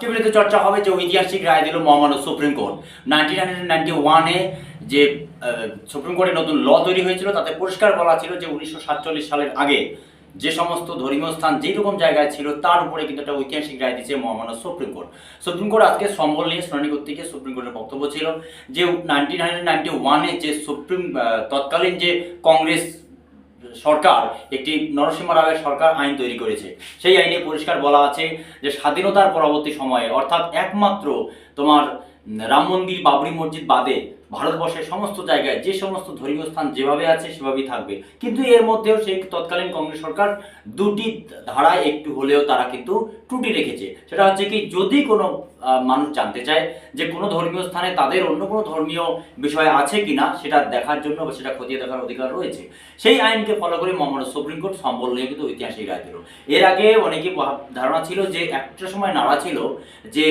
টিভিতে চর্চা হবে যে ঐতিহাসিক রায় দিল মহামান্য supreme court. Nineteen hundred ninety ওয়ানে যে সুপ্রিম কোর্টে নতুন ল তৈরি হয়েছিল, তাতে পরিষ্কার বলা ছিল যে উনিশশো সাতচল্লিশ সালের আগে যে সমস্ত ধর্মীয় স্থান যেই রকম জায়গায় ছিল, তার উপরে কিন্তু একটা ঐতিহাসিক রায় দিয়েছে মহামান্য সুপ্রিম কোর্ট। সুপ্রিম কোর্ট আজকে সম্বল নিয়ে শুনানি করতে গিয়ে সুপ্রিম কোর্টের বক্তব্য ছিল যে নাইনটিন হান্ড্রেড নাইনটি ওয়ানে যে সুপ্রিম তৎকালীন যে কংগ্রেস সরকার, একটি নরসিংহ রাওয়ের সরকার আইন তৈরি করেছে। সেই আইনে পরিষ্কার বলা আছে যে স্বাধীনতার পরবর্তী সময়ে, অর্থাৎ একমাত্র তোমার রাম মন্দির বাবরি মসজিদ বাদে ভারতবর্ষের সমস্ত জায়গায় যে সমস্ত ধর্মীয় স্থান যেভাবে আছে সেভাবেই থাকবে। কিন্তু এর মধ্যেও সেই তৎকালীন কংগ্রেস সরকার দুটি ধারায় একটু হলেও তারা কিন্তু ত্রুটি রেখেছে। সেটা হচ্ছে কি, যদি কোনো মানুষ জানতে চায় যে কোনো ধর্মীয় স্থানে তাদের অন্য কোনো ধর্মীয় বিষয় আছে কিনা, সেটা দেখার জন্য বা সেটা খতিয়ে দেখার অধিকার রয়েছে, সেই আইনকে ফলো করে মহামান্য সুপ্রিম কোর্ট সম্বল নিয়ে কিন্তু ঐতিহাসিক রায় দিল এর আগে অনেকে ধারণা ছিল যে একটা সময় নাড়া ছিল যে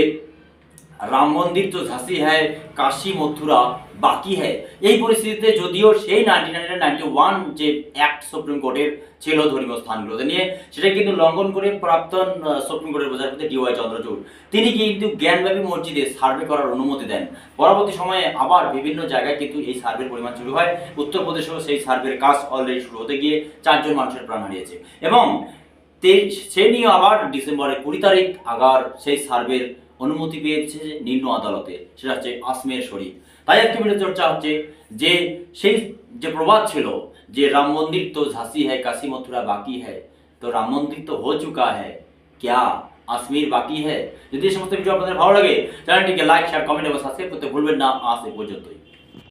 রাম মন্দির তো ঝাঁসি হ্যায়, কাশী, মথুরা বাকি হ্যায়। এই পরিস্থিতিতে যদিও সেই নাইনটিন নাইনটি ওয়ান যে অ্যাক্ট সুপ্রিম কোর্টের ছিল ধর্মীয় স্থানগুলোতে নিয়ে, সেটা কিন্তু লঙ্ঘন করে প্রাক্তন সুপ্রিম কোর্টের বিচারপতি ডিওয়াই চন্দ্রচূড়। তিনি কিন্তু জ্ঞানব্যাপী মসজিদে সার্ভে করার অনুমতি দেন। পরবর্তী সময়ে আবার বিভিন্ন জায়গায় কিন্তু এই সার্ভের পরিমাণ শুরু হয়। উত্তরপ্রদেশেও সেই সার্ভের কাজ অলরেডি শুরু হতে গিয়ে চারজন মানুষের প্রাণ হারিয়েছে। এবং সে নিয়ে আবার ডিসেম্বরের কুড়ি তারিখ আগার সেই সার্ভের অনুমতি পেয়েছে নিম্ন আদালতে, সেটা হচ্ছে আসমের শরীফ। তাই একটি ভিডিও চর্চা হচ্ছে যে সেই যে প্রবাদ ছিল যে রাম মন্দির তো ঝাঁসি হ্যায়, কাশি মথুরা বাকি হ্যায়, তো রাম মন্দির তো হো চুকা হ্যায়, ক্যা আসমির বাকি হ্যায়? যদি এই সমস্ত ভিডিও আপনাদের ভালো লাগে, চ্যানেলটিকে লাইক শেয়ার কমেন্ট এবং সাবস্ক্রাইব করতে ভুলবেন না আজ এ পর্যন্তই।